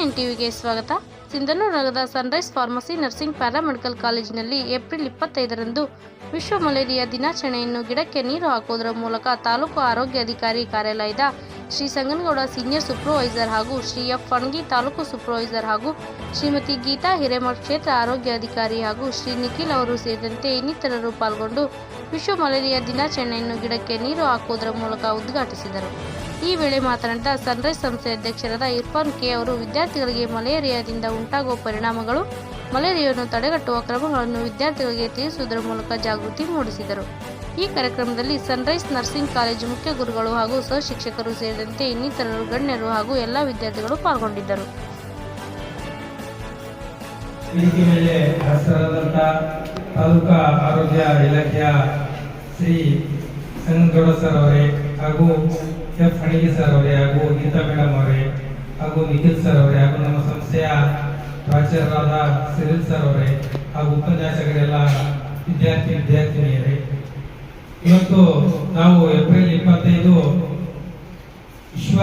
N ಟಿವಿಗೆ ಸ್ವಾಗತ. ಸಿಂಧನೂರು ನಗರದ ಸನ್ರೈಸ್ ಫಾರ್ಮಸಿ ನರ್ಸಿಂಗ್ ಪ್ಯಾರಾಮೆಡಿಕಲ್ ಕಾಲೇಜಿನಲ್ಲಿ ಏಪ್ರಿಲ್ ಇಪ್ಪತ್ತೈದರಂದು ವಿಶ್ವ ಮಲೇರಿಯಾ ದಿನಾಚರಣೆಯನ್ನು ಗಿಡಕ್ಕೆ ನೀರು ಹಾಕುವುದರ ಮೂಲಕ ತಾಲೂಕು ಆರೋಗ್ಯ ಅಧಿಕಾರಿ ಕಾರ್ಯಾಲಯದ ಶ್ರೀ ಸಂಗನಗೌಡ ಸೀನಿಯರ್ ಸೂಪರ್ವೈಸರ್ ಹಾಗೂ ಶ್ರೀ ಎಫ್ ಫಣಗಿ ತಾಲೂಕು ಸೂಪರ್ವೈಸರ್ ಹಾಗೂ ಶ್ರೀಮತಿ ಗೀತಾ ಹಿರೇಮಠ ಕ್ಷೇತ್ರ ಆರೋಗ್ಯ ಅಧಿಕಾರಿ ಹಾಗೂ ಶ್ರೀ ನಿಖಿಲ್ ಅವರು ಸೇರಿದಂತೆ ಇನ್ನಿತರರು ಪಾಲ್ಗೊಂಡು ವಿಶ್ವ ಮಲೇರಿಯಾ ದಿನಾಚರಣೆಯನ್ನು ಗಿಡಕ್ಕೆ ನೀರು ಹಾಕುವುದರ ಮೂಲಕ ಉದ್ಘಾಟಿಸಿದರು. ಈ ವೇಳೆ ಮಾತನಾಡಿದ ಸನ್ರೈಸ್ ಸಂಸ್ಥೆ ಅಧ್ಯಕ್ಷರಾದ ಇರ್ಫಾನ್ ಕೆ ಅವರು, ವಿದ್ಯಾರ್ಥಿಗಳಿಗೆ ಮಲೇರಿಯಾದಿಂದ ಉಂಟಾಗುವ ಪರಿಣಾಮಗಳು, ಮಲೇರಿಯಾವನ್ನು ತಡೆಗಟ್ಟುವ ಕ್ರಮಗಳನ್ನು ವಿದ್ಯಾರ್ಥಿಗಳಿಗೆ ತಿಳಿಸುವುದರ ಮೂಲಕ ಜಾಗೃತಿ ಮೂಡಿಸಿದರು. ಈ ಕಾರ್ಯಕ್ರಮದಲ್ಲಿ ಸನ್ರೈಸ್ ನರ್ಸಿಂಗ್ ಕಾಲೇಜು ಮುಖ್ಯ ಗುರುಗಳು ಹಾಗೂ ಸಹಶಿಕ್ಷಕರು ಸೇರಿದಂತೆ ಇನ್ನಿತರರು ಗಣ್ಯರು ಹಾಗೂ ಎಲ್ಲ ವಿದ್ಯಾರ್ಥಿಗಳು ಪಾಲ್ಗೊಂಡಿದ್ದರು. ತಾಲೂಕಾ ಆರೋಗ್ಯ ಇಲಾಖೆಯ ಶ್ರೀ ಅವರೇ ಹಾಗೂ ಎಫ್ ಸರ್ ಅವರೇ, ಹಾಗೂ ಗೀತಾ ಮೇಡಮ್ ಅವರೇ, ಹಾಗೂ ನಿಖಿಲ್ ಸರ್ ಅವರೇ, ಹಾಗೂ ನಮ್ಮ ಸಂಸ್ಥೆಯ ಪ್ರಾಚಾರ್ಯರಾದ ಸಿರಿಲ್ ಸರ್ ಅವರೇ, ಹಾಗೂ ಉಪನ್ಯಾಸಗಳೆಲ್ಲ ವಿದ್ಯಾರ್ಥಿ, ವಿದ್ಯಾರ್ಥಿನಿಯರೇ. ಇವತ್ತು ನಾವು ಏಪ್ರಿಲ್ ಇಪ್ಪತ್ತೈದು ವಿಶ್ವ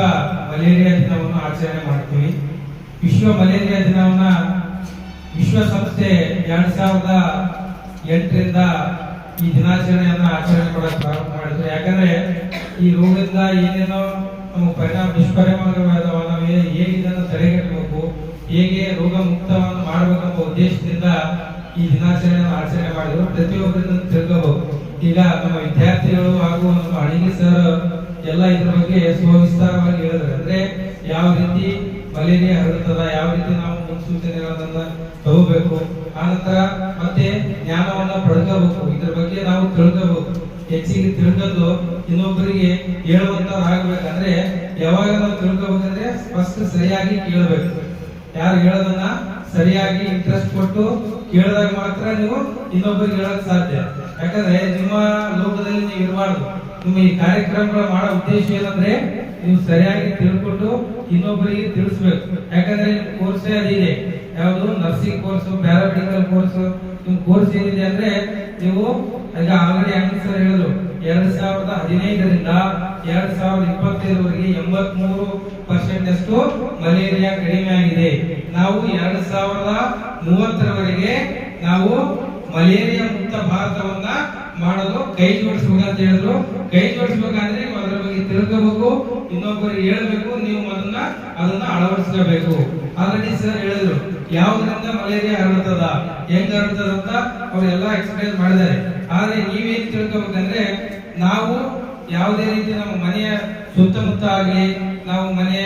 ಮಲೇರಿಯಾ ದಿನವನ್ನು ಆಚರಣೆ ಮಾಡ್ತೀವಿ. ವಿಶ್ವ ಮಲೇರಿಯಾ ದಿನವನ್ನ ವಿಶ್ವಸಂಸ್ಥೆ ಎರಡ್ ಸಾವಿರದ ಎಂಟರಿಂದ ಈ ದಿನಾಚರಣೆಯನ್ನ ಆಚರಣೆ ಮಾಡಕ್ಕೆ ಪ್ರಾರಂಭ ಮಾಡಿದ್ರು. ಯಾಕಂದ್ರೆ ಈ ರೋಗದಿಂದ ಏನೇನೋ ನಮ್ಮ ಪರಿಣಾಮ, ದುಷ್ಪರಿಣಾಮಗಳಾದವ, ನಾವು ಹೇಗೆ ಇದನ್ನು ತಡೆಗಟ್ಟಬೇಕು ಹೇಗೆ ರೋಗ ಮುಕ್ತವನ್ನು ಮಾಡಬೇಕೆಂಬ ಉದ್ದೇಶದಿಂದ ಈ ದಿನಾಚರಣೆಯನ್ನು ಆಚರಣೆ ಮಾಡಿದ್ರು. ಪ್ರತಿಯೊಬ್ಬರಿಂದ ತಿಳ್ಕೋಬೇಕು. ಈಗ ನಮ್ಮ ವಿದ್ಯಾರ್ಥಿಗಳು ಹಾಗೂ ನಮ್ಮ ಅಡಿಗೆ ಸರ್ ಎಲ್ಲ ಇದ್ರ ಬಗ್ಗೆ ಸುವಿಸ್ತಾರವಾಗಿ ಹೇಳಿದ್ರು ಅಂದ್ರೆ ಯಾವ ರೀತಿ ಮಲೇರಿಯಾ ಹರಡುತ್ತದ ಯಾವ ರೀತಿ ನಾವು ಮುನ್ಸೂಚನೆಗಳನ್ನ ತಗೋಬೇಕು ಆನಂತರ ಮತ್ತೆ ಜ್ಞಾನವನ್ನ ಪಡ್ಕೋಬೇಕು ಇದ್ರ ಬಗ್ಗೆ ನಾವು ತಿಳ್ಕೋಬೇಕು ಹೆಚ್ಚಿಗೆ ತಿಳ್ಕೊಂಡು ಇನ್ನೊಬ್ಬರಿಗೆ ಹೇಳುವಂತವ್ರಾಗ್ಬೇಕಂದ್ರೆ ಯಾವಾಗ ನಾವು ತಿಳ್ಕೋಬೇಕಂದ್ರೆ ಫಸ್ಟ್ ಸರಿಯಾಗಿ ಕೇಳಬೇಕು. ಯಾರು ಹೇಳೋದನ್ನ ಸರಿಯಾಗಿ ಇಂಟ್ರೆಸ್ಟ್ ಕೊಟ್ಟು ಕೇಳಿದಾಗ ಮಾತ್ರ ನೀವು ಇನ್ನೊಬ್ಬರಿಗೆ ಹೇಳಕ್ ಸಾಧ್ಯ. ಯಾಕಂದ್ರೆ ನಿಮ್ಮ ಲೋಕದಲ್ಲಿ ನೀವು ಇರಬಾರ್ದು. ನಿಮ್ಮ ಈ ಕಾರ್ಯಕ್ರಮಗಳ ಮಾಡೋ ಉದ್ದೇಶ ಏನಂದ್ರೆ ನೀವು ಸರಿಯಾಗಿ ತಿಳ್ಕೊಂಡು ಇನ್ನೊಬ್ಬರಿಗೆ ತಿಳಿಸ್ಬೇಕು. ಯಾಕಂದ್ರೆ ಕೋರ್ಸ್ ಅದಿದೆ ಯಾವುದು nursing course paramedical course course ಏನಿದೆ ಅಂದ್ರೆ ನೀವು ಈಗ ಆಲ್ರೆಡಿ ಅಂಗಡಿ ಸರ್ ಹೇಳಿದ್ರು, ಎರಡ್ ಸಾವಿರದ ಹದಿನೈದರಿಂದ ಎರಡ್ ಸಾವಿರದ ಇಪ್ಪತ್ತೈದರವರೆಗೆ ಎಂಬತ್ ಮೂರು ಪರ್ಸೆಂಟ್ ಅಷ್ಟು ಮಲೇರಿಯಾ ಕಡಿಮೆ ಆಗಿದೆ. ನಾವು ಎರಡ್ ಸಾವಿರದ ಮೂವತ್ತರವರೆಗೆ ನಾವು ಮಲೇರಿಯಾ ಮುಕ್ತ ಭಾರತವನ್ನ ಮಾಡಲು ಕೈ ಜೋಡಿಸಬೇಕು ಅಂತ ಹೇಳಿದ್ರು. ಕೈ ಜೋಡಿಸ್ಬೇಕಂದ್ರೆ ನೀವು ಅದರ ಬಗ್ಗೆ ತಿಳ್ಕೋಬೇಕು, ಇನ್ನೊಬ್ಬರಿಗೆ ಹೇಳಬೇಕು, ನೀವು ಅದನ್ನ ಅದನ್ನ ಅಳವಡಿಸ್ಕೋಬೇಕು. ಆಲ್ರೆಡಿ ಸರ್ ಹೇಳಿದ್ರು. ಯಾವ್ದ್ರಿಂದ ಮಲೇರಿಯಾ ಹರಡ್ತದ ಹೆಂಗ್ ಹರಡ್ತದ ಅಂತ ಅವರೆಲ್ಲ ಎಕ್ಸ್ಪ್ಲೇನ್ ಮಾಡಿದ್ದಾರೆ. ಆದ್ರೆ ನೀವೇನ್ ತಿಳ್ಕೊಬೇಕಂದ್ರೆ, ನಾವು ಯಾವುದೇ ರೀತಿ ನಮ್ಮ ಮನೆಯ ಸುತ್ತಮುತ್ತ ಆಗಲಿ, ನಾವು ಮನೆಯ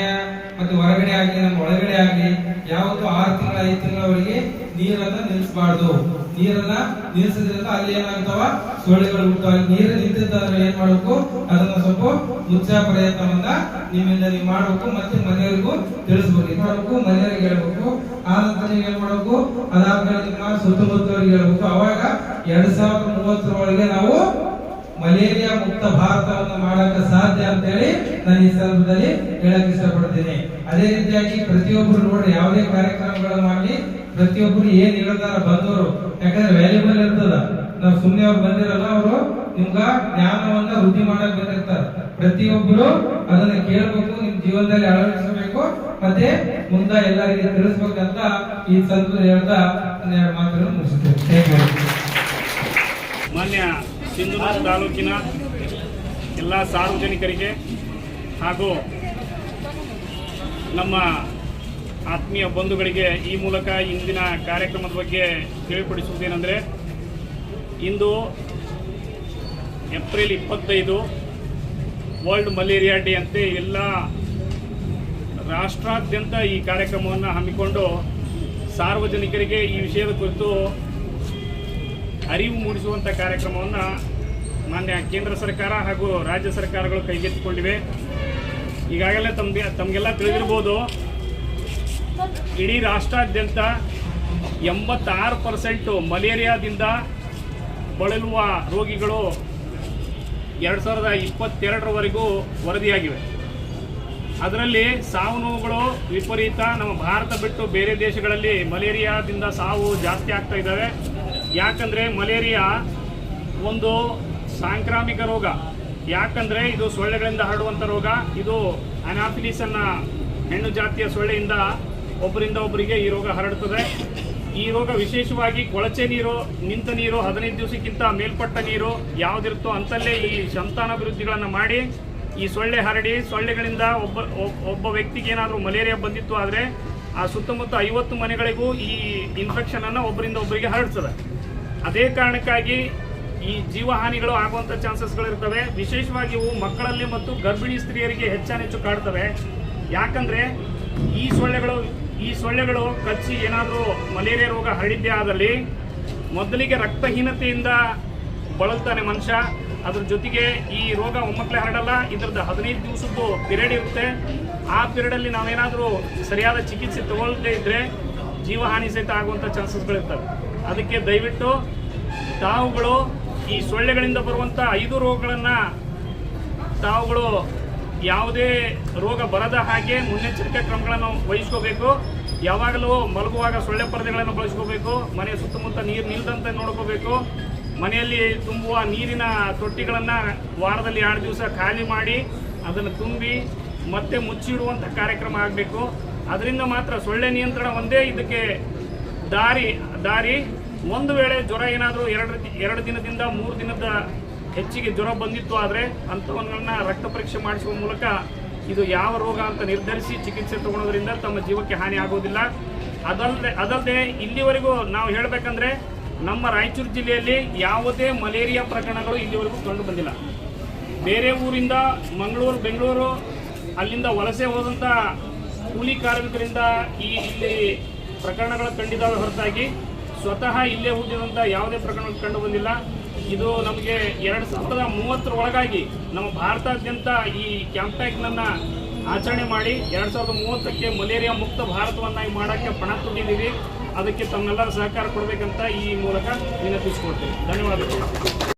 ಮತ್ತೆ ಹೊರಗಡೆ ಆಗಲಿ, ನಮ್ಮ ಒಳಗಡೆ ಆಗಲಿ, ಯಾವತ್ತು ಆರು ತಿಂಗಳ, ಐದು ತಿಂಗಳವರೆಗೆ ನೀರನ್ನ ನಿಲ್ಲಿಸಬಾರ್ದು. ನೀರನ್ನ ನಿಲ್ಲಿಸಿದ್ರಿಂದ ಅಲ್ಲಿ ಏನಾಗ್ತಾವ? ಸೊಳ್ಳೆಗಳು ಹುಟ್ಟುವ ನೀರು ನಿಂತಿದ್ದಾದ್ರೆ ಏನ್ ಮಾಡ್ಬೇಕು? ಅದನ್ನ ಸ್ವಲ್ಪ ಮುಚ್ಚ ಪ್ರಯತ್ನವನ್ನ ನಿಮ್ಮಿಂದ ನೀವು ಮಾಡಬೇಕು ಮತ್ತೆ ಮನೆಯವರಿಗೂ ತಿಳಿಸ್ಬೇಕು. ಮಾಡ್ಬೇಕು ಮನೆಯವರಿಗೆ ಹೇಳ್ಬೇಕು. ಆ ನಂತರ ನೀವು ಏನ್ ಮಾಡಬೇಕು? ಅದಾದ್ಮೇಲೆ ನಿಮ್ಮ ಸುತ್ತಮುತ್ತವರಿಗೆ ಹೇಳ್ಬೇಕು. ಅವಾಗ ಎರಡ್ ಸಾವಿರದ ಮೂವತ್ತರೊಳಗೆ ನಾವು ಮಲೇರಿಯಾ ಮುಕ್ತ ಭಾರತವನ್ನು ಮಾಡಕ್ಕೆ ಸಾಧ್ಯ ಅಂತ ಹೇಳಿ ನಾನು ಈ ಸಂದರ್ಭದಲ್ಲಿ ಹೇಳಕ್ ಇಷ್ಟಪಡ್ತೀನಿ. ಅದೇ ರೀತಿಯಾಗಿ ಪ್ರತಿಯೊಬ್ಬರು ನೋಡ್ರಿ ಯಾವುದೇ ಕಾರ್ಯಕ್ರಮಗಳನ್ನು ಮಾಡಲಿ, ಪ್ರತಿಯೊಬ್ಬರು ಏನ್ ಹೇಳ್ತಾರ ಬಂದವರು. ಯಾಕಂದ್ರೆ ವ್ಯಾಲ್ಯೂಬಲ್ ಇರ್ತದ. ನಾವು ಸುಮ್ಮನೆ ಅವ್ರು ಬಂದಿರಲ್ಲ ಅವರು, ನಿಮ್ಗ ಜ್ಞಾನವನ್ನ ವೃದ್ಧಿ ಮಾಡಕ್ ಬಂದಿರ್ತಾರ. ಪ್ರತಿಯೊಬ್ಬರು ಅದನ್ನ ಕೇಳಬೇಕು, ನಿಮ್ ಜೀವನದಲ್ಲಿ ಅಳವಡಿಸಬೇಕು, ಮತ್ತೆ ಮುಂದೆ ಎಲ್ಲರಿಗೆ ತಿಳಿಸ್ಬೇಕಂತ ಈ ಸಂದರ್ಭದಲ್ಲಿ ಹೇಳ್ತಾ ಮಾತುಗಳನ್ನು you. ಮಾನ್ಯ ಸಿಂಧೂರು ತಾಲೂಕಿನ ಎಲ್ಲ ಸಾರ್ವಜನಿಕರಿಗೆ ಹಾಗೂ ನಮ್ಮ ಆತ್ಮೀಯ ಬಂಧುಗಳಿಗೆ ಈ ಮೂಲಕ ಇಂದಿನ ಕಾರ್ಯಕ್ರಮದ ಬಗ್ಗೆ ತಿಳಿಪಡಿಸುವುದೇನೆಂದರೆ, ಇಂದು ಏಪ್ರಿಲ್ ಇಪ್ಪತ್ತೈದು ವರ್ಲ್ಡ್ ಮಲೇರಿಯಾ ಡೇ ಅಂತೆ ಎಲ್ಲ ರಾಷ್ಟ್ರಾದ್ಯಂತ ಈ ಕಾರ್ಯಕ್ರಮವನ್ನು ಹಮ್ಮಿಕೊಂಡು ಸಾರ್ವಜನಿಕರಿಗೆ ಈ ವಿಷಯದ ಕುರಿತು ಅರಿವು ಮೂಡಿಸುವಂಥ ಕಾರ್ಯಕ್ರಮವನ್ನು ಮಾನ್ಯ ಕೇಂದ್ರ ಸರ್ಕಾರ ಹಾಗೂ ರಾಜ್ಯ ಸರ್ಕಾರಗಳು ಕೈಗೆತ್ತಿಕೊಂಡಿವೆ. ಈಗಾಗಲೇ ತಮಗೆ, ತಮಗೆಲ್ಲ ತಿಳಿದಿರ್ಬೋದು, ಇಡೀ ರಾಷ್ಟ್ರಾದ್ಯಂತ ಎಂಬತ್ತಾರು ಪರ್ಸೆಂಟು ಮಲೇರಿಯಾದಿಂದ ಬಳಲುವ ರೋಗಿಗಳು ಎರಡು ಸಾವಿರದ ಇಪ್ಪತ್ತೆರಡರವರೆಗೂ ವರದಿಯಾಗಿವೆ. ಅದರಲ್ಲಿ ಸಾವು ನೋವುಗಳು ವಿಪರೀತ. ನಮ್ಮ ಭಾರತ ಬಿಟ್ಟು ಬೇರೆ ದೇಶಗಳಲ್ಲಿ ಮಲೇರಿಯಾದಿಂದ ಸಾವು ಜಾಸ್ತಿ ಆಗ್ತಾ ಇದ್ದಾವೆ. ಯಾಕಂದರೆ ಮಲೇರಿಯಾ ಒಂದು ಸಾಂಕ್ರಾಮಿಕ ರೋಗ. ಯಾಕಂದರೆ ಇದು ಸೊಳ್ಳೆಗಳಿಂದ ಹರಡುವಂಥ ರೋಗ. ಇದು ಅನಾಫಿಲಿಸ್ ಅನ್ನ ಹೆಣ್ಣು ಜಾತಿಯ ಸೊಳ್ಳೆಯಿಂದ ಒಬ್ಬರಿಂದ ಒಬ್ಬರಿಗೆ ಈ ರೋಗ ಹರಡುತ್ತದೆ. ಈ ರೋಗ ವಿಶೇಷವಾಗಿ ಕೊಳಚೆ ನೀರು, ನಿಂತ ನೀರು, ಹದಿನೈದು ದಿವಸಕ್ಕಿಂತ ಮೇಲ್ಪಟ್ಟ ನೀರು ಯಾವುದಿರುತ್ತೋ ಅಂತಲ್ಲೇ ಈ ಸಂತಾನಾಭಿವೃದ್ಧಿಗಳನ್ನು ಮಾಡಿ ಈ ಸೊಳ್ಳೆ ಹರಡಿ ಸೊಳ್ಳೆಗಳಿಂದ ಒಬ್ಬ ಒಬ್ಬ ವ್ಯಕ್ತಿಗೆ ಏನಾದರೂ ಮಲೇರಿಯಾ ಬಂದಿತ್ತು ಆದರೆ ಆ ಸುತ್ತಮುತ್ತ ಐವತ್ತು ಮನೆಗಳಿಗೂ ಈ ಇನ್ಫೆಕ್ಷನ್ ಅನ್ನು ಒಬ್ಬರಿಂದ ಒಬ್ಬರಿಗೆ ಹರಡ್ತದೆ. ಅದೇ ಕಾರಣಕ್ಕಾಗಿ ಈ ಜೀವಹಾನಿಗಳು ಆಗುವಂಥ ಚಾನ್ಸಸ್ಗಳಿರ್ತವೆ. ವಿಶೇಷವಾಗಿ ಇವು ಮಕ್ಕಳಲ್ಲಿ ಮತ್ತು ಗರ್ಭಿಣಿ ಸ್ತ್ರೀಯರಿಗೆ ಹೆಚ್ಚಾನೆಚ್ಚು ಕಾಡ್ತವೆ. ಯಾಕಂದರೆ ಈ ಸೊಳ್ಳೆಗಳು ಈ ಸೊಳ್ಳೆಗಳು ಕಚ್ಚಿ ಏನಾದರೂ ಮಲೇರಿಯಾ ರೋಗ ಹರಡಿದ್ದೇ ಆದಲ್ಲಿ ಮೊದಲಿಗೆ ರಕ್ತಹೀನತೆಯಿಂದ ಬಳಲ್ತಾನೆ ಮನುಷ್ಯ. ಅದ್ರ ಜೊತೆಗೆ ಈ ರೋಗ ಒಮ್ಮಕ್ಕಲೇ ಹರಡಲ್ಲ, ಇದ್ರದ್ದು ಹದಿನೈದು ದಿವಸದ್ದು ಪಿರಿಯಡ್ ಇರುತ್ತೆ. ಆ ಪಿರಿಯಡಲ್ಲಿ ನಾವೇನಾದರೂ ಸರಿಯಾದ ಚಿಕಿತ್ಸೆ ತಗೊಳ್ಳದೇ ಇದ್ದರೆ ಜೀವಹಾನಿ ಸಹಿತ ಆಗುವಂಥ ಚಾನ್ಸಸ್ಗಳಿರ್ತವೆ. ಅದಕ್ಕೆ ದಯವಿಟ್ಟು ತಾವುಗಳು ಈ ಸೊಳ್ಳೆಗಳಿಂದ ಬರುವಂಥ ಐದು ರೋಗಗಳನ್ನು ತಾವುಗಳು ಯಾವುದೇ ರೋಗ ಬರದ ಹಾಗೆ ಮುನ್ನೆಚ್ಚರಿಕೆ ಕ್ರಮಗಳನ್ನು ವಹಿಸ್ಕೋಬೇಕು. ಯಾವಾಗಲೂ ಮಲಗುವಾಗ ಸೊಳ್ಳೆ ಪರದೆಗಳನ್ನು ಬಳಸ್ಕೋಬೇಕು. ಮನೆಯ ಸುತ್ತಮುತ್ತ ನೀರು ನಿಲ್ದಂತೆ ನೋಡ್ಕೋಬೇಕು. ಮನೆಯಲ್ಲಿ ತುಂಬುವ ನೀರಿನ ತೊಟ್ಟಿಗಳನ್ನು ವಾರದಲ್ಲಿ ಎರಡು ದಿವಸ ಖಾಲಿ ಮಾಡಿ ಅದನ್ನು ತುಂಬಿ ಮತ್ತೆ ಮುಚ್ಚಿಡುವಂಥ ಕಾರ್ಯಕ್ರಮ ಆಗಬೇಕು. ಅದರಿಂದ ಮಾತ್ರ ಸೊಳ್ಳೆ ನಿಯಂತ್ರಣ ಒಂದೇ ಇದಕ್ಕೆ ದಾರಿ ದಾರಿ, ಒಂದು ವೇಳೆ ಜ್ವರ ಏನಾದರೂ ಎರಡು ಎರಡು ದಿನದಿಂದ ಮೂರು ದಿನದ ಹೆಚ್ಚಿಗೆ ಜ್ವರ ಬಂದಿತ್ತು ಆದರೆ ಅಂಥವನ್ನ ರಕ್ತ ಪರೀಕ್ಷೆ ಮಾಡಿಸುವ ಮೂಲಕ ಇದು ಯಾವ ರೋಗ ಅಂತ ನಿರ್ಧರಿಸಿ ಚಿಕಿತ್ಸೆ ತಗೊಳ್ಳೋದ್ರಿಂದ ತಮ್ಮ ಜೀವಕ್ಕೆ ಹಾನಿ ಆಗೋದಿಲ್ಲ. ಅದಲ್ಲದೆ ಅದಲ್ಲದೆ ಇಲ್ಲಿವರೆಗೂ ನಾವು ಹೇಳಬೇಕಂದ್ರೆ ನಮ್ಮ ರಾಯಚೂರು ಜಿಲ್ಲೆಯಲ್ಲಿ ಯಾವುದೇ ಮಲೇರಿಯಾ ಪ್ರಕರಣಗಳು ಇಲ್ಲಿವರೆಗೂ ಕಂಡು ಬಂದಿಲ್ಲ. ಬೇರೆ ಊರಿಂದ ಮಂಗಳೂರು, ಬೆಂಗಳೂರು, ಅಲ್ಲಿಂದ ವಲಸೆ ಹೋದಂಥ ಕೂಲಿ ಕಾರ್ಮಿಕರಿಂದ ಈ ಇಲ್ಲಿ ಪ್ರಕರಣಗಳು ಕಂಡಿದ್ದಾವೆ ಹೊರತಾಗಿ ಸ್ವತಃ ಇಲ್ಲೇ ಹುಟ್ಟಿದಂಥ ಯಾವುದೇ ಪ್ರಕರಣ ಕಂಡು ಬಂದಿಲ್ಲ. ಇದು ನಮಗೆ ಎರಡು ಸಾವಿರದ ಮೂವತ್ತರ ಒಳಗಾಗಿ ನಮ್ಮ ಭಾರತಾದ್ಯಂತ ಈ ಕ್ಯಾಂಪ್ಯಾಕ್ನನ್ನು ಆಚರಣೆ ಮಾಡಿ ಎರಡು ಸಾವಿರದ ಮೂವತ್ತಕ್ಕೆ ಮಲೇರಿಯಾ ಮುಕ್ತ ಭಾರತವನ್ನಾಗಿ ಮಾಡೋಕ್ಕೆ ಪಣ ತುಂಬಿದ್ದೀವಿ ಅದಕ್ಕೆ ತಮ್ಮೆಲ್ಲರ ಸಹಕಾರ ಕೊಡಬೇಕಂತ ಈ ಮೂಲಕ ವಿನಂತಿಸಿಕೊಡ್ತೇವೆ ಧನ್ಯವಾದಗಳು.